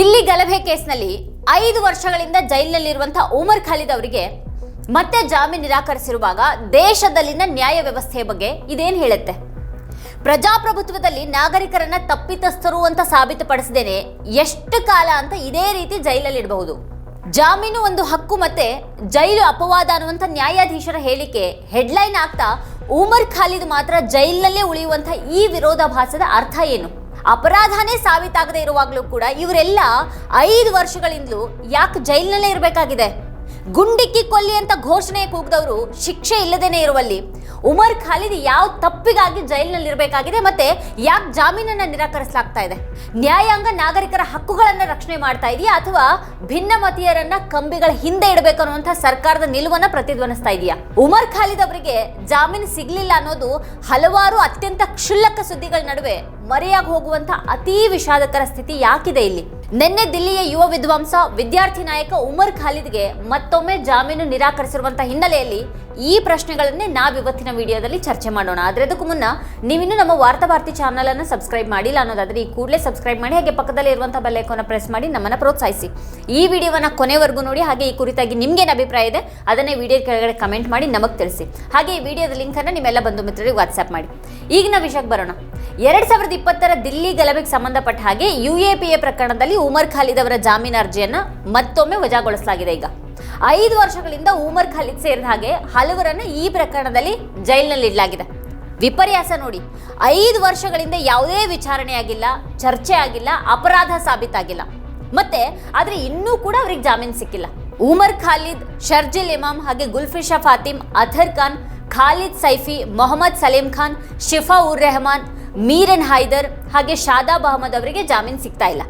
ದಿಲ್ಲಿ ಗಲಭೆ ಕೇಸ್ನಲ್ಲಿ ಐದು ವರ್ಷಗಳಿಂದ ಜೈಲಿನಲ್ಲಿರುವಂತಹ ಉಮರ್ ಖಾಲಿದ್ ಅವರಿಗೆ ಮತ್ತೆ ಜಾಮೀನು ನಿರಾಕರಿಸಿರುವಾಗ ದೇಶದಲ್ಲಿನ ನ್ಯಾಯ ವ್ಯವಸ್ಥೆಯ ಬಗ್ಗೆ ಇದೇನು ಹೇಳುತ್ತೆ? ಪ್ರಜಾಪ್ರಭುತ್ವದಲ್ಲಿ ನಾಗರಿಕರನ್ನ ತಪ್ಪಿತಸ್ಥರು ಅಂತ ಸಾಬೀತುಪಡಿಸದೇನೆ ಎಷ್ಟು ಕಾಲ ಅಂತ ಇದೇ ರೀತಿ ಜೈಲಲ್ಲಿಡಬಹುದು ಜಾಮೀನು ಒಂದು ಹಕ್ಕು ಮತ್ತೆ ಜೈಲು ಅಪವಾದ ಅನ್ನುವಂಥ ನ್ಯಾಯಾಧೀಶರ ಹೇಳಿಕೆ ಹೆಡ್ಲೈನ್ ಆಗ್ತಾ ಉಮರ್ ಖಾಲಿದ್ ಮಾತ್ರ ಜೈಲಿನಲ್ಲೇ ಉಳಿಯುವಂಥ ಈ ವಿರೋಧಾಭಾಸದ ಅರ್ಥ ಏನು? ಅಪರಾಧನೇ ಸಾಬೀತಾಗದೇ ಇರುವಾಗಲೂ ಕೂಡ ಇವರೆಲ್ಲ ಐದು ವರ್ಷಗಳಿಂದಲೂ ಯಾಕೆ ಜೈಲಿನಲ್ಲೇ ಇರಬೇಕಾಗಿದೆ? ಗುಂಡಿಕ್ಕಿ ಕೊಲ್ಲಿ ಅಂತ ಘೋಷಣೆ ಕೂಗಿದವರು ಶಿಕ್ಷೆ ಇಲ್ಲದೇನೆ ಇರುವಲ್ಲಿ. ಉಮರ್ ಖಾಲಿದ್ ಯಾವ ತಪ್ಪಿಗಾಗಿ ಜೈಲಿನಲ್ಲಿ ಇರಬೇಕಾಗಿದೆ ಮತ್ತೆ ಯಾಕೆ ಜಾಮೀನನ್ನು ನಿರಾಕರಿಸಲಾಗ್ತಾ ಇದೆ? ನ್ಯಾಯಾಂಗ ನಾಗರಿಕರ ಹಕ್ಕುಗಳನ್ನು ರಕ್ಷಣೆ ಮಾಡ್ತಾ ಇದೆಯಾ ಅಥವಾ ಭಿನ್ನಮತೀಯರನ್ನ ಕಂಬಿಗಳ ಹಿಂದೆ ಇಡಬೇಕು ಅನ್ನುವಂಥ ಸರ್ಕಾರದ ನಿಲುವನ್ನ ಪ್ರತಿಧ್ವನಿಸ್ತಾ ಇದೆಯಾ? ಉಮರ್ ಖಾಲಿದ್ ಅವರಿಗೆ ಜಾಮೀನು ಸಿಗಲಿಲ್ಲ ಅನ್ನೋದು ಹಲವಾರು ಅತ್ಯಂತ ಕ್ಷುಲ್ಲಕ ಸುದ್ದಿಗಳ ನಡುವೆ ಮರೆಯಾಗಿ ಹೋಗುವಂತ ಅತೀ ವಿಷಾದಕರ ಸ್ಥಿತಿ ಯಾಕಿದೆ ಇಲ್ಲಿ? ನಿನ್ನೆ ದಿಲ್ಲಿಯ ಯುವ ವಿದ್ವಾಂಸ, ವಿದ್ಯಾರ್ಥಿ ನಾಯಕ ಉಮರ್ ಖಾಲಿದ್ಗೆ ಮತ್ತೊಮ್ಮೆ ಜಾಮೀನು ನಿರಾಕರಿಸಿರುವಂತಹ ಹಿನ್ನೆಲೆಯಲ್ಲಿ ಈ ಪ್ರಶ್ನೆಗಳನ್ನೇ ನಾವಿವತ್ತಿನ ವಿಡಿಯೋದಲ್ಲಿ ಚರ್ಚೆ ಮಾಡೋಣ. ಆದರೆ ಅದಕ್ಕೂ ಮುನ್ನ ನೀವಿನ್ನು ನಮ್ಮ ವಾರ್ತಾ ಭಾರತಿ ಚಾನಲ್ ಅನ್ನು ಸಬ್ಸ್ಕ್ರೈಬ್ ಮಾಡಿಲ್ಲ ಅನ್ನೋದಾದ್ರೆ ಈ ಕೂಡಲೇ ಸಬ್ಸ್ಕ್ರೈಬ್ ಮಾಡಿ, ಹಾಗೆ ಪಕ್ಕದಲ್ಲಿ ಇರುವಂತಹ ಬೆಲ್ ಐಕಾನ್ ಪ್ರೆಸ್ ಮಾಡಿ ನಮ್ಮನ್ನ ಪ್ರೋತ್ಸಾಹಿಸಿ. ಈ ವಿಡಿಯೋವನ್ನ ಕೊನೆವರೆಗೂ ನೋಡಿ, ಹಾಗೆ ಈ ಕುರಿತಾಗಿ ನಿಮ್ಗೇನು ಅಭಿಪ್ರಾಯ ಇದೆ ಅದನ್ನೇ ವಿಡಿಯೋ ಕೆಳಗಡೆ ಕಮೆಂಟ್ ಮಾಡಿ ನಮಗೆ ತಿಳಿಸಿ. ಹಾಗೆ ಈ ವಿಡಿಯೋದ ಲಿಂಕ್ ಅನ್ನು ನಿಮ್ಮೆಲ್ಲ ಬಂಧು ಮಿತ್ರರಿಗೆ ವಾಟ್ಸ್ಆಪ್ ಮಾಡಿ. ಈಗಿನ ವಿಷಯಕ್ಕೆ ಬರೋಣ. ಎರಡ್ ಸಾವಿರದ ಇಪ್ಪತ್ತರ ದಿಲ್ಲಿ ಗಲಭೆಗೆ ಸಂಬಂಧಪಟ್ಟ ಹಾಗೆ ಯು ಎ ಪಿ ಎ ಪ್ರಕರಣದಲ್ಲಿ ಉಮರ್ ಖಾಲಿದ್ ಅವರ ಜಾಮೀನು ಅರ್ಜಿಯನ್ನ ಮತ್ತೊಮ್ಮೆ ವಜಾಗೊಳಿಸಲಾಗಿದೆ ಈಗ. ಐದು ವರ್ಷಗಳಿಂದ ಉಮರ್ ಖಾಲಿದ್ ಸೇರಿದ ಹಾಗೆ ಹಲವರನ್ನ ಈ ಪ್ರಕರಣದಲ್ಲಿ ಜೈಲಿನಲ್ಲಿ ಇಡಲಾಗಿದೆ. ವಿಪರ್ಯಾಸ ನೋಡಿ, ಐದು ವರ್ಷಗಳಿಂದ ಯಾವುದೇ ವಿಚಾರಣೆ ಆಗಿಲ್ಲ, ಚರ್ಚೆ ಆಗಿಲ್ಲ, ಅಪರಾಧ ಸಾಬೀತಾಗಿಲ್ಲ ಮತ್ತೆ ಆದ್ರೆ ಇನ್ನೂ ಕೂಡ ಅವ್ರಿಗೆ ಜಾಮೀನು ಸಿಕ್ಕಿಲ್ಲ. ಉಮರ್ ಖಾಲಿದ್, ಶರ್ಜಿಲ್ ಇಮಾಮ್ ಹಾಗೆ ಗುಲ್ಫಿಶಾ ಫಾತಿಮ್, ಅಥರ್ ಖಾನ್, ಖಾಲಿದ್ ಸೈಫಿ, ಮೊಹಮ್ಮದ್ ಸಲೀಂ ಖಾನ್, ಶಿಫಾ ಉರ್ ರೆಹಮಾನ್ ಮೀರನ್ ಹೈದರ್ ಹಾಗೆ ಶಾದಾಬ್ ಅಹಮದ್ ಅವರಿಗೆ ಜಾಮೀನು ಸಿಗ್ತಾ ಇಲ್ಲ.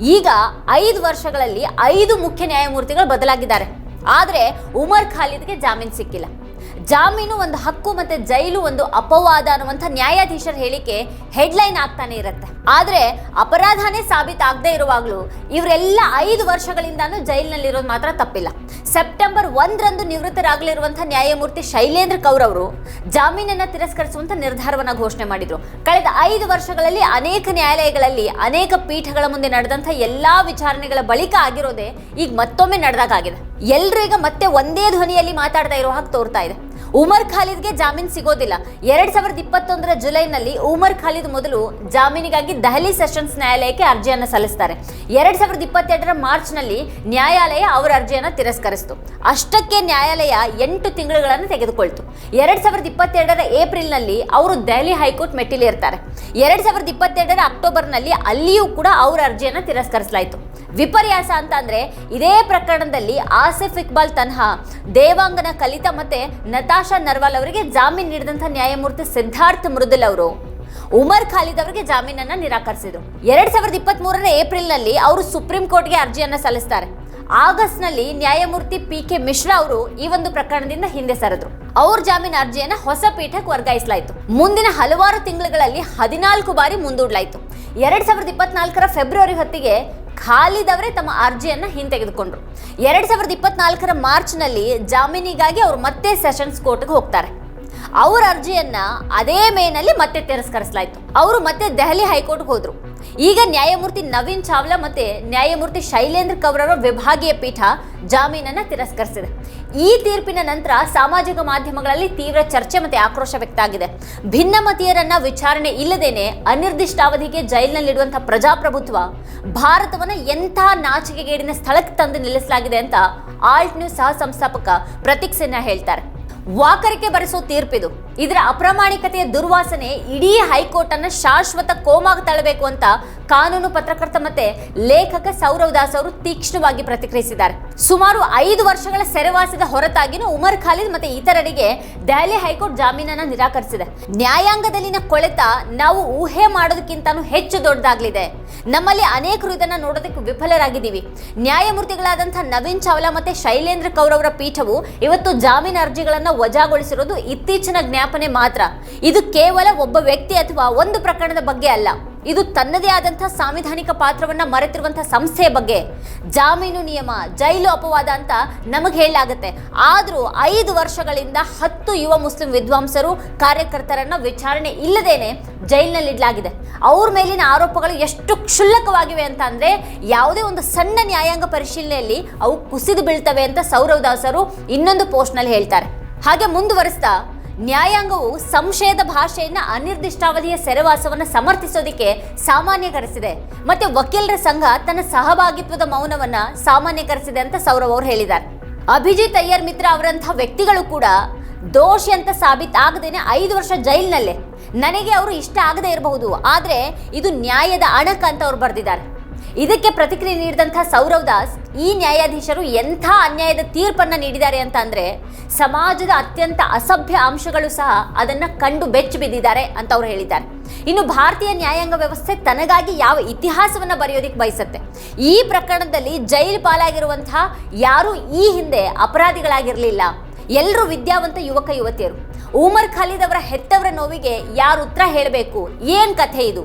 ಈಗ ಐದು ವರ್ಷಗಳಲ್ಲಿ ಐದು ಮುಖ್ಯ ನ್ಯಾಯಮೂರ್ತಿಗಳು ಬದಲಾಗಿದ್ದಾರೆ. ಆದರೆ ಉಮರ್ ಖಾಲಿದ್ಗೆ ಜಾಮೀನು ಸಿಕ್ಕಿಲ್ಲ. ಜಾಮೀನು ಒಂದು ಹಕ್ಕು ಮತ್ತೆ ಜೈಲು ಒಂದು ಅಪವಾದ ಅನ್ನುವಂಥ ನ್ಯಾಯಾಧೀಶರ ಹೇಳಿಕೆ ಹೆಡ್ಲೈನ್ ಆಗ್ತಾನೆ ಇರುತ್ತೆ. ಆದರೆ ಅಪರಾಧನೇ ಸಾಬೀತಾಗದೇ ಇರುವಾಗಲೂ ಇವರೆಲ್ಲ ಐದು ವರ್ಷಗಳಿಂದಾನು ಜೈಲಿನಲ್ಲಿರೋದು ಮಾತ್ರ ತಪ್ಪಿಲ್ಲ. ಸೆಪ್ಟೆಂಬರ್ ಒಂದರಂದು ನಿವೃತ್ತರಾಗಲಿರುವಂಥ ನ್ಯಾಯಮೂರ್ತಿ ಶೈಲೇಂದ್ರ ಕೌರ್ ಅವರು ಜಾಮೀನನ್ನ ತಿರಸ್ಕರಿಸುವಂತ ನಿರ್ಧಾರವನ್ನ ಘೋಷಣೆ ಮಾಡಿದ್ರು. ಕಳೆದ ಐದು ವರ್ಷಗಳಲ್ಲಿ ಅನೇಕ ನ್ಯಾಯಾಲಯಗಳಲ್ಲಿ ಅನೇಕ ಪೀಠಗಳ ಮುಂದೆ ನಡೆದಂಥ ಎಲ್ಲಾ ವಿಚಾರಣೆಗಳ ಬಳಿಕ ಆಗಿರೋದೇ ಈಗ ಮತ್ತೊಮ್ಮೆ ನಡೆದಾಗಿದೆ ಎಲ್ಲರೂ ಈಗ ಮತ್ತೆ ಒಂದೇ ಧ್ವನಿಯಲ್ಲಿ ಮಾತಾಡ್ತಾ ಇರೋ ಹಾಗೆ ತೋರ್ತಾ ಇದೆ. ಉಮರ್ ಖಾಲಿದ್ಗೆ ಜಾಮೀನು ಸಿಗೋದಿಲ್ಲ. ಎರಡ್ ಸಾವಿರದ ಇಪ್ಪತ್ತೊಂದರ ಜುಲೈನಲ್ಲಿ ಉಮರ್ ಖಾಲಿದ್ ಮೊದಲು ಜಾಮೀನಿಗಾಗಿ ದೆಹಲಿ ಸೆಷನ್ಸ್ ನ್ಯಾಯಾಲಯಕ್ಕೆ ಅರ್ಜಿಯನ್ನು ಸಲ್ಲಿಸ್ತಾರೆ. ಎರಡ್ ಸಾವಿರದ ಇಪ್ಪತ್ತೆರಡರ ಮಾರ್ಚ್ನಲ್ಲಿ ನ್ಯಾಯಾಲಯ ಅವರ ಅರ್ಜಿಯನ್ನು ತಿರಸ್ಕರಿಸಿತು. ಅಷ್ಟಕ್ಕೆ ನ್ಯಾಯಾಲಯ ಎಂಟು ತಿಂಗಳುಗಳನ್ನು ತೆಗೆದುಕೊಳ್ತು. ಎರಡ್ ಸಾವಿರದ ಇಪ್ಪತ್ತೆರಡರ ಏಪ್ರಿಲ್ನಲ್ಲಿ ಅವರು ದೆಹಲಿ ಹೈಕೋರ್ಟ್ ಮೆಟ್ಟಿಲಿರ್ತಾರೆ. ಎರಡ್ ಸಾವಿರದ ಇಪ್ಪತ್ತೆರಡರ ಅಕ್ಟೋಬರ್ನಲ್ಲಿ ಅಲ್ಲಿಯೂ ಕೂಡ ಅವರ ಅರ್ಜಿಯನ್ನು ತಿರಸ್ಕರಿಸಲಾಯಿತು. ವಿಪರ್ಯಾಸ ಅಂತ ಅಂದ್ರೆ ಇದೇ ಪ್ರಕರಣದಲ್ಲಿ ಆಸಿಫ್ ಇಕ್ಬಾಲ್ ತನ್ಹಾ, ದೇವಾಂಗನ ಕಲಿತ ಮತ್ತೆ ನತಾಶಾ ನರ್ವಾಲ್ ಅವರಿಗೆ ಜಾಮೀನು ನೀಡಿದಂಥ ನ್ಯಾಯಮೂರ್ತಿ ಸಿದ್ಧಾರ್ಥ್ ಮೃದುಲ್ ಅವರು. ಉಮರ್ ಖಾಲಿದ್ ಅವರಿಗೆ ಜಾಮೀನನ್ನ ನಿರಾಕರಿಸಿದ್ರು. ಎರಡ್ ಸಾವಿರದ ಇಪ್ಪತ್ತ್ ಮೂರರ ಏಪ್ರಿಲ್ನಲ್ಲಿ ಅವರು ಸುಪ್ರೀಂ ಕೋರ್ಟ್ಗೆ ಅರ್ಜಿಯನ್ನ ಸಲ್ಲಿಸ್ತಾರೆ. ಆಗಸ್ಟ್ನಲ್ಲಿ ನ್ಯಾಯಮೂರ್ತಿ ಪಿ ಕೆ ಮಿಶ್ರಾ ಅವರು ಈ ಒಂದು ಪ್ರಕರಣದಿಂದ ಹಿಂದೆ ಸರಿದ್ರು. ಅವ್ರ ಜಾಮೀನು ಅರ್ಜಿಯನ್ನ ಹೊಸ ಪೀಠಕ್ಕೆ ವರ್ಗಾಯಿಸಲಾಯಿತು. ಮುಂದಿನ ಹಲವಾರು ತಿಂಗಳುಗಳಲ್ಲಿ ಹದಿನಾಲ್ಕು ಬಾರಿ ಮುಂದೂಡಲಾಯಿತು. ಎರಡ್ ಸಾವಿರದ ಇಪ್ಪತ್ನಾಲ್ಕರ ಫೆಬ್ರವರಿ ಹೊತ್ತಿಗೆ ಖಾಲಿದ್ ಅವರೇ ತಮ್ಮ ಅರ್ಜಿಯನ್ನು ಹಿಂತೆಗೆದುಕೊಂಡ್ರು. ಎರಡ್ ಸಾವಿರದ ಇಪ್ಪತ್ನಾಲ್ಕರ ಮಾರ್ಚ್ನಲ್ಲಿ ಜಾಮೀನಿಗಾಗಿ ಅವರು ಮತ್ತೆ ಸೆಷನ್ಸ್ ಕೋರ್ಟ್ಗೆ ಹೋಗ್ತಾರೆ. ಅವರ ಅರ್ಜಿಯನ್ನ ಅದೇ ಮೇನಲ್ಲಿ ಮತ್ತೆ ತಿರಸ್ಕರಿಸಲಾಯಿತು. ಅವರು ಮತ್ತೆ ದೆಹಲಿ ಹೈಕೋರ್ಟ್ಗೆ ಹೋದ್ರು. ಈಗ ನ್ಯಾಯಮೂರ್ತಿ ನವೀನ್ ಚಾವ್ಲಾ ಮತ್ತೆ ನ್ಯಾಯಮೂರ್ತಿ ಶೈಲೇಂದ್ರ ಕೌರರ ವಿಭಾಗೀಯ ಪೀಠ ಜಾಮೀನನ್ನು ತಿರಸ್ಕರಿಸಿದೆ. ಈ ತೀರ್ಪಿನ ನಂತರ ಸಾಮಾಜಿಕ ಮಾಧ್ಯಮಗಳಲ್ಲಿ ತೀವ್ರ ಚರ್ಚೆ ಮತ್ತೆ ಆಕ್ರೋಶ ವ್ಯಕ್ತ ಆಗಿದೆ ಭಿನ್ನಮತೀಯರನ್ನ ವಿಚಾರಣೆ ಇಲ್ಲದೇನೆ ಅನಿರ್ದಿಷ್ಟಾವಧಿಗೆ ಜೈಲಿನಲ್ಲಿಡುವಂತಹ ಪ್ರಜಾಪ್ರಭುತ್ವ ಭಾರತವನ್ನ ಎಂಥ ನಾಚಿಕೆಗೇಡಿನ ಸ್ಥಳಕ್ಕೆ ತಂದು ನಿಲ್ಲಿಸಲಾಗಿದೆ ಅಂತ ಆಲ್ಟ್ ನ್ಯೂಸ್ ಸಹ ಸಂಸ್ಥಾಪಕ ಪ್ರತೀಕ್ ಸಿನ್ಹಾ ಹೇಳ್ತಾರೆ. ವಾಕರಿಕೆ ಬರೆಸೋ ತೀರ್ಪಿದು. ಇದರ ಅಪ್ರಾಮಾಣಿಕತೆಯ ದುರ್ವಾಸನೆ ಇಡೀ ಹೈಕೋರ್ಟ್ ಅನ್ನು ಶಾಶ್ವತ ಕೋಮಾಗ ತಳ್ಳಬೇಕು ಅಂತ ಕಾನೂನು ಪತ್ರಕರ್ತ ಮತ್ತೆ ಲೇಖಕ ಸೌರವ್ ದಾಸ್ ಅವರು ತೀಕ್ಷ್ಣವಾಗಿ ಪ್ರತಿಕ್ರಿಯಿಸಿದ್ದಾರೆ. ಸುಮಾರು ಐದು ವರ್ಷಗಳ ಸೆರೆವಾಸದ ಹೊರತಾಗಿನೂ ಉಮರ್ ಖಾಲಿದ್ ಮತ್ತೆ ಇತರರಿಗೆ ದೆಹಲಿ ಹೈಕೋರ್ಟ್ ಜಾಮೀನನ್ನ ನಿರಾಕರಿಸಿದೆ. ನ್ಯಾಯಾಂಗದಲ್ಲಿನ ಕೊಳೆತ ನಾವು ಊಹೆ ಮಾಡೋದಕ್ಕಿಂತನೂ ಹೆಚ್ಚು ದೊಡ್ಡದಾಗಲಿದೆ. ನಮ್ಮಲ್ಲಿ ಅನೇಕರು ಇದನ್ನ ನೋಡೋದಕ್ಕೆ ವಿಫಲರಾಗಿದ್ದೀವಿ. ನ್ಯಾಯಮೂರ್ತಿಗಳಾದಂಥ ನವೀನ್ ಚಾವ್ಲಾ ಮತ್ತೆ ಶೈಲೇಂದ್ರ ಕೌರ್ ಅವರ ಪೀಠವು ಇವತ್ತು ಜಾಮೀನು ಅರ್ಜಿಗಳನ್ನ ವಜಾಗೊಳಿಸಿರೋದು ಇತ್ತೀಚಿನ ಜ್ಞಾಪಕ ಕ್ಷಮಾಪಣೆ ಮಾತ್ರ. ಇದು ಕೇವಲ ಒಬ್ಬ ವ್ಯಕ್ತಿ ಅಥವಾ ಒಂದು ಪ್ರಕರಣದ ಬಗ್ಗೆ ಅಲ್ಲ. ಇದು ತನ್ನದೇ ಆದಂತಹ ಸಾಂವಿಧಾನಿಕ ಪಾತ್ರವನ್ನ ಮರೆತಿರುವಂತಹ ಸಂಸ್ಥೆಯ ಬಗ್ಗೆ. ಜಾಮೀನು ನಿಯಮ, ಜೈಲು ಅಪವಾದ ಅಂತ ನಮಗೆ ಹೇಳಲಾಗುತ್ತೆ. ಆದರೂ ಐದು ವರ್ಷಗಳಿಂದ ಹತ್ತು ಯುವ ಮುಸ್ಲಿಂ ವಿದ್ವಾಂಸರು, ಕಾರ್ಯಕರ್ತರನ್ನ ವಿಚಾರಣೆ ಇಲ್ಲದೇನೆ ಜೈಲಿನಲ್ಲಿಡಲಾಗಿದೆ. ಅವ್ರ ಮೇಲಿನ ಆರೋಪಗಳು ಎಷ್ಟು ಕ್ಷುಲ್ಲಕವಾಗಿವೆ ಅಂತ ಅಂದ್ರೆ, ಯಾವುದೇ ಒಂದು ಸಣ್ಣ ನ್ಯಾಯಾಂಗ ಪರಿಶೀಲನೆಯಲ್ಲಿ ಅವು ಕುಸಿದು ಬೀಳ್ತವೆ ಅಂತ ಸೌರವ್ ದಾಸರು ಇನ್ನೊಂದು ಪೋಸ್ಟ್ನಲ್ಲಿ ಹೇಳ್ತಾರೆ. ಹಾಗೆ ಮುಂದುವರಿಸ್ತಾ ನ್ಯಾಯಾಂಗವು ಸಂಶಯದ ಭಾಷೆಯನ್ನು ಅನಿರ್ದಿಷ್ಟಾವಧಿಯ ಸೆರೆವಾಸವನ್ನು ಸಮರ್ಥಿಸೋದಕ್ಕೆ ಸಾಮಾನ್ಯಕರಿಸಿದೆ. ಮತ್ತೆ ವಕೀಲರ ಸಂಘ ತನ್ನ ಸಹಭಾಗಿತ್ವದ ಮೌನವನ್ನ ಸಾಮಾನ್ಯಕರಿಸಿದೆ ಅಂತ ಸೌರವ್ ಅವರು ಹೇಳಿದ್ದಾರೆ. ಅಭಿಜಿತ್ ಅಯ್ಯರ್ ಮಿತ್ರ ಅವರಂತಹ ವ್ಯಕ್ತಿಗಳು ಕೂಡ ದೋಷಿ ಅಂತ ಸಾಬೀತಾಗದೇನೆ ಐದು ವರ್ಷ ಜೈಲಿನಲ್ಲೇ. ನನಗೆ ಅವರು ಇಷ್ಟ ಆಗದೆ ಇರಬಹುದು, ಆದರೆ ಇದು ನ್ಯಾಯದ ಅಣಕ ಅಂತ ಅವ್ರು ಬರೆದಿದ್ದಾರೆ. ಇದಕ್ಕೆ ಪ್ರತಿಕ್ರಿಯೆ ನೀಡಿದಂಥ ಸೌರವ್ ದಾಸ್, ಈ ನ್ಯಾಯಾಧೀಶರು ಎಂಥ ಅನ್ಯಾಯದ ತೀರ್ಪನ್ನು ನೀಡಿದ್ದಾರೆ ಅಂತ ಅಂದರೆ ಸಮಾಜದ ಅತ್ಯಂತ ಅಸಭ್ಯ ಅಂಶಗಳು ಸಹ ಅದನ್ನು ಕಂಡು ಬೆಚ್ಚಿ ಬಿದ್ದಿದ್ದಾರೆ ಅಂತ ಅವರು ಹೇಳಿದ್ದಾರೆ. ಇನ್ನು ಭಾರತೀಯ ನ್ಯಾಯಾಂಗ ವ್ಯವಸ್ಥೆ ತನಗಾಗಿ ಯಾವ ಇತಿಹಾಸವನ್ನು ಬರೆಯೋದಕ್ಕೆ ಬಯಸುತ್ತೆ. ಈ ಪ್ರಕರಣದಲ್ಲಿ ಜೈಲು ಪಾಲಾಗಿರುವಂತಹ ಯಾರೂ ಈ ಹಿಂದೆ ಅಪರಾಧಿಗಳಾಗಿರಲಿಲ್ಲ. ಎಲ್ಲರೂ ವಿದ್ಯಾವಂತ ಯುವಕ ಯುವತಿಯರು. ಉಮರ್ ಖಾಲಿದ್ ಅವರ ಹೆತ್ತವರ ನೋವಿಗೆ ಯಾರು ಉತ್ತರ ಹೇಳಬೇಕು? ಏನ್ ಕಥೆ ಇದು?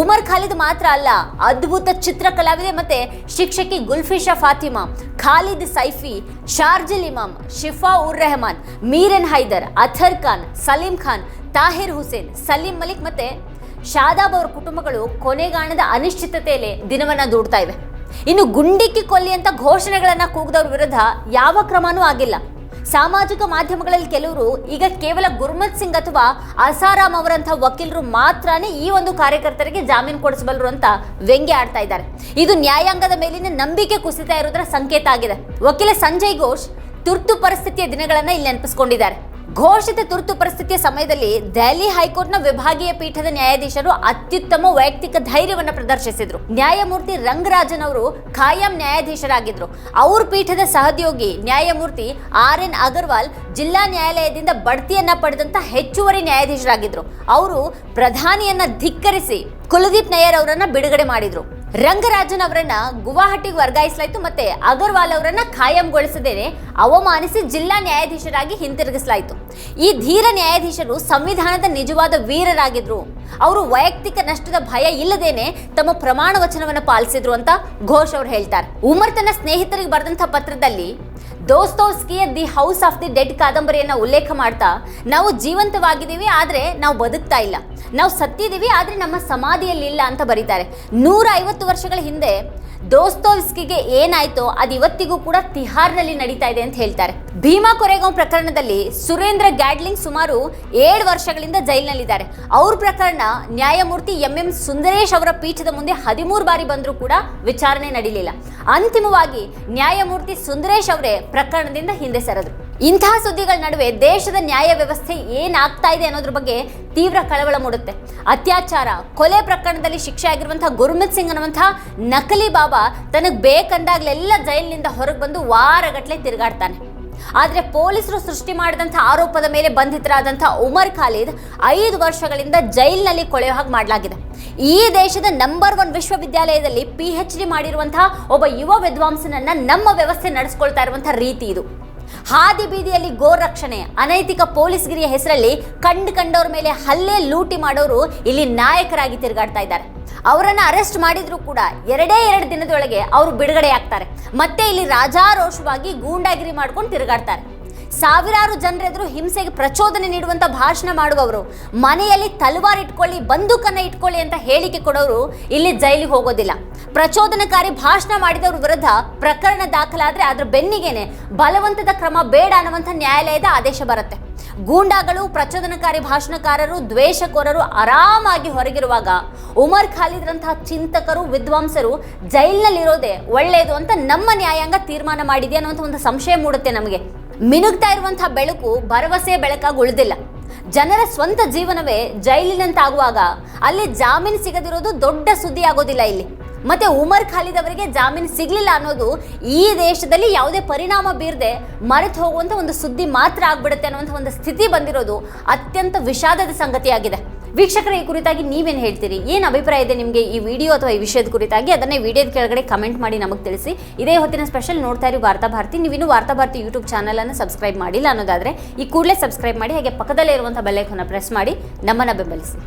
ಉಮರ್ ಖಾಲಿದ್ ಮಾತ್ರ ಅಲ್ಲ, ಅದ್ಭುತ ಚಿತ್ರಕಲಾವಿದೆ ಮತ್ತೆ ಶಿಕ್ಷಕಿ ಗುಲ್ಫಿಶಾ ಫಾತಿಮಾ, ಖಾಲಿದ್ ಸೈಫಿ, ಶಾರ್ಜಿಲ್ ಇಮಾಮ್, ಶಿಫಾ ಉರ್ ರೆಹಮಾನ್, ಮೀರನ್ ಹೈದರ್, ಅಥರ್ ಖಾನ್, ಸಲೀಂ ಖಾನ್, ತಾಹಿರ್ ಹುಸೇನ್, ಸಲೀಂ ಮಲಿಕ್ ಮತ್ತೆ ಶಾದಾಬ್ ಅವರ ಕುಟುಂಬಗಳು ಕೊನೆಗಾಣದ ಅನಿಶ್ಚಿತತೆಯಲ್ಲಿ ದಿನವನ್ನ ದೂಡ್ತಾ ಇವೆ. ಇನ್ನು ಗುಂಡಿಕ್ಕಿ ಕೊಲ್ಲಿ ಅಂತ ಘೋಷಣೆಗಳನ್ನ ಕೂಗಿದವ್ರ ವಿರುದ್ಧ ಯಾವ ಕ್ರಮನೂ ಆಗಿಲ್ಲ. ಸಾಮಾಜಿಕ ಮಾಧ್ಯಮಗಳಲ್ಲಿ ಕೆಲವರು ಈಗ ಕೇವಲ ಗುರ್ಮತ್ ಸಿಂಗ್ ಅಥವಾ ಅಸಾರಾಮ್ ಅವರಂತಹ ವಕೀಲರು ಮಾತ್ರನೇ ಈ ಒಂದು ಕಾರ್ಯಕರ್ತರಿಗೆ ಜಾಮೀನು ಕೊಡಿಸಬಲ್ಲರು ಅಂತ ವ್ಯಂಗ್ಯ ಆಡ್ತಾ ಇದ್ದಾರೆ. ಇದು ನ್ಯಾಯಾಂಗದ ಮೇಲಿನ ನಂಬಿಕೆ ಕುಸಿತ ಇರೋದರ ಸಂಕೇತ ಆಗಿದೆ. ವಕೀಲ ಸಂಜಯ್ ಘೋಷ್ ತುರ್ತು ಪರಿಸ್ಥಿತಿಯ ದಿನಗಳನ್ನು ಇಲ್ಲಿ ನೆನಪಿಸಿಕೊಂಡಿದ್ದಾರೆ. ಘೋಷಿತ ತುರ್ತು ಪರಿಸ್ಥಿತಿಯ ಸಮಯದಲ್ಲಿ ದೆಹಲಿ ಹೈಕೋರ್ಟ್ನ ವಿಭಾಗೀಯ ಪೀಠದ ನ್ಯಾಯಾಧೀಶರು ಅತ್ಯುತ್ತಮ ವೈಯಕ್ತಿಕ ಧೈರ್ಯವನ್ನು ಪ್ರದರ್ಶಿಸಿದ್ರು. ನ್ಯಾಯಮೂರ್ತಿ ರಂಗರಾಜನ್ ಅವರು ಖಾಯಂ ನ್ಯಾಯಾಧೀಶರಾಗಿದ್ರು. ಅವ್ರ ಪೀಠದ ಸಹದ್ಯೋಗಿ ನ್ಯಾಯಮೂರ್ತಿ ಆರ್ ಎನ್ ಅಗರ್ವಾಲ್ ಜಿಲ್ಲಾ ನ್ಯಾಯಾಲಯದಿಂದ ಬಡ್ತಿಯನ್ನ ಪಡೆದಂತ ಹೆಚ್ಚುವರಿ ನ್ಯಾಯಾಧೀಶರಾಗಿದ್ರು. ಅವರು ಪ್ರಧಾನಿಯನ್ನ ಧಿಕ್ಕರಿಸಿ ಕುಲದೀಪ್ ನಯ್ಯರ್ ಅವರನ್ನ ಬಿಡುಗಡೆ ಮಾಡಿದ್ರು. ರಂಗರಾಜನ್ ಅವರನ್ನ ಗುವಾಹಟಿಗೆ ವರ್ಗಾಯಿಸಲಾಯಿತು ಮತ್ತೆ ಅಗರ್ವಾಲ್ ಅವರನ್ನ ಖಾಯಂಗೊಳಿಸದೇನೆ ಅವಮಾನಿಸಿ ಜಿಲ್ಲಾ ನ್ಯಾಯಾಧೀಶರಾಗಿ ಹಿಂತಿರುಗಿಸಲಾಯಿತು. ಈ ಧೀರ ನ್ಯಾಯಾಧೀಶರು ಸಂವಿಧಾನದ ನಿಜವಾದ ವೀರರಾಗಿದ್ರು. ಅವರು ವೈಯಕ್ತಿಕ ನಷ್ಟದ ಭಯ ಇಲ್ಲದೇನೆ ತಮ್ಮ ಪ್ರಮಾಣ ವಚನವನ್ನು ಪಾಲಿಸಿದ್ರು ಅಂತ ಘೋಷ್ ಅವರು ಹೇಳ್ತಾರೆ. ಉಮರ್ ತನ್ನ ಸ್ನೇಹಿತರಿಗೆ ಬರೆದಂತಹ ಪತ್ರದಲ್ಲಿ ದೋಸ್ತೋಸ್ಕಿಯ the house of the dead ಕಾದಂಬರಿಯನ್ನು ಉಲ್ಲೇಖ ಮಾಡ್ತಾ, ನಾವು ಜೀವಂತವಾಗಿದ್ದೀವಿ, ಆದರೆ ನಾವು ಬದುಕ್ತಾ ಇಲ್ಲ. ನಾವು ಸತ್ತಿದ್ದೀವಿ, ಆದರೆ ನಮ್ಮ ಸಮಾಧಿಯಲ್ಲಿಲ್ಲ ಅಂತ ಬರೀತಾರೆ. ನೂರ ಐವತ್ತು ವರ್ಷಗಳ ಹಿಂದೆ ದೋಸ್ತೋವ್ಸ್ಕಿಗೆ ಏನಾಯ್ತೋ ಅದು ಇವತ್ತಿಗೂ ಕೂಡ ತಿಹಾರ್ನಲ್ಲಿ ನಡೀತಾ ಇದೆ ಅಂತ ಹೇಳ್ತಾರೆ. ಭೀಮಾ ಕೊರೆಗಾಂವ್ ಪ್ರಕರಣದಲ್ಲಿ ಸುರೇಂದ್ರ ಗ್ಯಾಡ್ಲಿಂಗ್ ಸುಮಾರು ಏಳು ವರ್ಷಗಳಿಂದ ಜೈಲಿನಲ್ಲಿದ್ದಾರೆ. ಅವ್ರ ಪ್ರಕರಣ ನ್ಯಾಯಮೂರ್ತಿ ಎಂ ಎಂ ಸುಂದರೇಶ್ ಅವರ ಪೀಠದ ಮುಂದೆ ಹದಿಮೂರು ಬಾರಿ ಬಂದರೂ ಕೂಡ ವಿಚಾರಣೆ ನಡೀಲಿಲ್ಲ. ಅಂತಿಮವಾಗಿ ನ್ಯಾಯಮೂರ್ತಿ ಸುಂದರೇಶ್ ಅವರೇ ಪ್ರಕರಣದಿಂದ ಹಿಂದೆ ಸರಿದ್ರು. ಇಂತಹ ಸುದ್ದಿಗಳ ನಡುವೆ ದೇಶದ ನ್ಯಾಯ ವ್ಯವಸ್ಥೆ ಏನಾಗ್ತಾ ಇದೆ ಅನ್ನೋದ್ರ ಬಗ್ಗೆ ತೀವ್ರ ಕಳವಳ ಮೂಡುತ್ತೆ. ಅತ್ಯಾಚಾರ, ಕೊಲೆ ಪ್ರಕರಣದಲ್ಲಿ ಶಿಕ್ಷೆ ಆಗಿರುವಂತಹ ಗುರುಮಿತ್ ಸಿಂಗ್ ಅನ್ನುವಂತಹ ನಕಲಿ ಬಾಬಾ ತನಗೆ ಬೇಕಂದಾಗ್ಲೆಲ್ಲ ಜೈಲಿನಿಂದ ಹೊರಗೆ ಬಂದು ವಾರಗಟ್ಟಲೆ ತಿರುಗಾಡ್ತಾನೆ. ಆದರೆ ಪೊಲೀಸರು ಸೃಷ್ಟಿ ಮಾಡಿದಂಥ ಆರೋಪದ ಮೇಲೆ ಬಂಧಿತರಾದಂಥ ಉಮರ್ ಖಾಲಿದ್ ಐದು ವರ್ಷಗಳಿಂದ ಜೈಲಿನಲ್ಲಿ ಕೊಳೆಯೋ ಹಾಗೆ ಮಾಡಲಾಗಿದೆ. ಈ ದೇಶದ ನಂಬರ್ ಒನ್ ವಿಶ್ವವಿದ್ಯಾಲಯದಲ್ಲಿ ಪಿ ಎಚ್ ಡಿ ಮಾಡಿರುವಂತಹ ಒಬ್ಬ ಯುವ ವಿದ್ವಾಂಸನನ್ನ ನಮ್ಮ ವ್ಯವಸ್ಥೆ ನಡೆಸ್ಕೊಳ್ತಾ ಇರುವಂತಹ ರೀತಿ ಇದು. ಹಾದಿ ಬೀದಿಯಲ್ಲಿ ಗೋ ರಕ್ಷಣೆ ಅನೈತಿಕ ಪೊಲೀಸ್ಗಿರಿಯ ಹೆಸರಲ್ಲಿ ಕಂಡು ಕಂಡವ್ರ ಮೇಲೆ ಹಲ್ಲೆ ಲೂಟಿ ಮಾಡೋರು ಇಲ್ಲಿ ನಾಯಕರಾಗಿ ತಿರುಗಾಡ್ತಾ ಇದ್ದಾರೆ. ಅವರನ್ನು ಅರೆಸ್ಟ್ ಮಾಡಿದ್ರು ಕೂಡ ಎರಡೇ ಎರಡು ದಿನದೊಳಗೆ ಅವರು ಬಿಡುಗಡೆ ಆಗ್ತಾರೆ. ಮತ್ತೆ ಇಲ್ಲಿ ರಾಜಾರೋಷವಾಗಿ ಗೂಂಡಾಗಿರಿ ಮಾಡ್ಕೊಂಡು ತಿರುಗಾಡ್ತಾರೆ. ಸಾವಿರಾರು ಜನರೆದುರು ಹಿಂಸೆಗೆ ಪ್ರಚೋದನೆ ನೀಡುವಂತ ಭಾಷಣ ಮಾಡುವವರು. ಮನೆಯಲ್ಲಿ ತಲವಾರ್ ಇಟ್ಕೊಳ್ಳಿ, ಬಂದೂಕನ್ನ ಇಟ್ಕೊಳ್ಳಿ ಅಂತ ಹೇಳಿಕೆ ಕೊಡೋರು ಇಲ್ಲಿ ಜೈಲಿಗೆ ಹೋಗೋದಿಲ್ಲ. ಪ್ರಚೋದನಕಾರಿ ಭಾಷಣ ಮಾಡಿದವ್ರ ವಿರುದ್ಧ ಪ್ರಕರಣ ದಾಖಲಾದ್ರೆ ಅದ್ರ ಬೆನ್ನಿಗೇನೆ ಬಲವಂತದ ಕ್ರಮ ಬೇಡ ಅನ್ನುವಂಥ ನ್ಯಾಯಾಲಯದ ಆದೇಶ ಬರುತ್ತೆ. ಗೂಂಡಾಗಳು, ಪ್ರಚೋದನಕಾರಿ ಭಾಷಣಕಾರರು, ದ್ವೇಷಕೋರರು ಆರಾಮಾಗಿ ಹೊರಗಿರುವಾಗ ಉಮರ್ ಖಾಲಿದ್ರಂತಹ ಚಿಂತಕರು, ವಿದ್ವಾಂಸರು ಜೈಲಿನಲ್ಲಿರೋದೇ ಒಳ್ಳೆಯದು ಅಂತ ನಮ್ಮ ನ್ಯಾಯಾಂಗ ತೀರ್ಮಾನ ಮಾಡಿದೆ ಅನ್ನುವಂಥ ಒಂದು ಸಂಶಯ ಮೂಡುತ್ತೆ ನಮಗೆ. ಮಿನುಗ್ತಾ ಇರುವಂತಹ ಬೆಳಕು ಭರವಸೆ ಬೆಳಕಾಗಿ ಉಳಿದಿಲ್ಲ. ಜನರ ಸ್ವಂತ ಜೀವನವೇ ಜೈಲಿನಂತಾಗುವಾಗ ಅಲ್ಲಿ ಜಾಮೀನು ಸಿಗದಿರೋದು ದೊಡ್ಡ ಸುದ್ದಿ ಆಗೋದಿಲ್ಲ ಇಲ್ಲಿ. ಮತ್ತೆ ಉಮರ್ ಖಾಲಿದ್ ಅವರಿಗೆ ಜಾಮೀನು ಸಿಗ್ಲಿಲ್ಲ ಅನ್ನೋದು ಈ ದೇಶದಲ್ಲಿ ಯಾವುದೇ ಪರಿಣಾಮ ಬೀರದೆ ಮರೆತು ಹೋಗುವಂತ ಒಂದು ಸುದ್ದಿ ಮಾತ್ರ ಆಗ್ಬಿಡುತ್ತೆ ಅನ್ನುವಂಥ ಒಂದು ಸ್ಥಿತಿ ಬಂದಿರೋದು ಅತ್ಯಂತ ವಿಷಾದದ ಸಂಗತಿಯಾಗಿದೆ. ವೀಕ್ಷಕರ, ಈ ಕುರಿತಾಗಿ ನೀವೇನು ಹೇಳ್ತೀರಿ? ಏನು ಅಭಿಪ್ರಾಯ ಇದೆ ನಿಮಗೆ ಈ ವಿಡಿಯೋ ಅಥವಾ ಈ ವಿಷಯದ ಕುರಿತಾಗಿ? ಅದನ್ನೇ ವಿಡಿಯೋದ ಕೆಳಗಡೆ ಕಮೆಂಟ್ ಮಾಡಿ ನಮಗೆ ತಿಳಿಸಿ. ಇದೇ ಹೊತ್ತಿನ ಸ್ಪೆಷಲ್ ನೋಡ್ತಾ ಇರಿ ವಾರ್ತಾ ಭಾರತಿ. ನೀವಿನ್ನೂ ವಾರ್ತಾ ಭಾರತಿ ಯೂಟ್ಯೂಬ್ ಚಾನಲನ್ನು ಸಬ್ಸ್ಕ್ರೈಬ್ ಮಾಡಿಲ್ಲ ಅನ್ನೋದಾದರೆ ಈ ಕೂಡಲೇ ಸಬ್ಸ್ಕ್ರೈಬ್ ಮಾಡಿ, ಹಾಗೆ ಪಕ್ಕದಲ್ಲೇ ಇರುವಂಥ ಬೆಲ್ಲೈಕನ್ನ ಪ್ರೆಸ್ ಮಾಡಿ, ನಮ್ಮನ್ನು ಬೆಂಬಲಿಸಿ.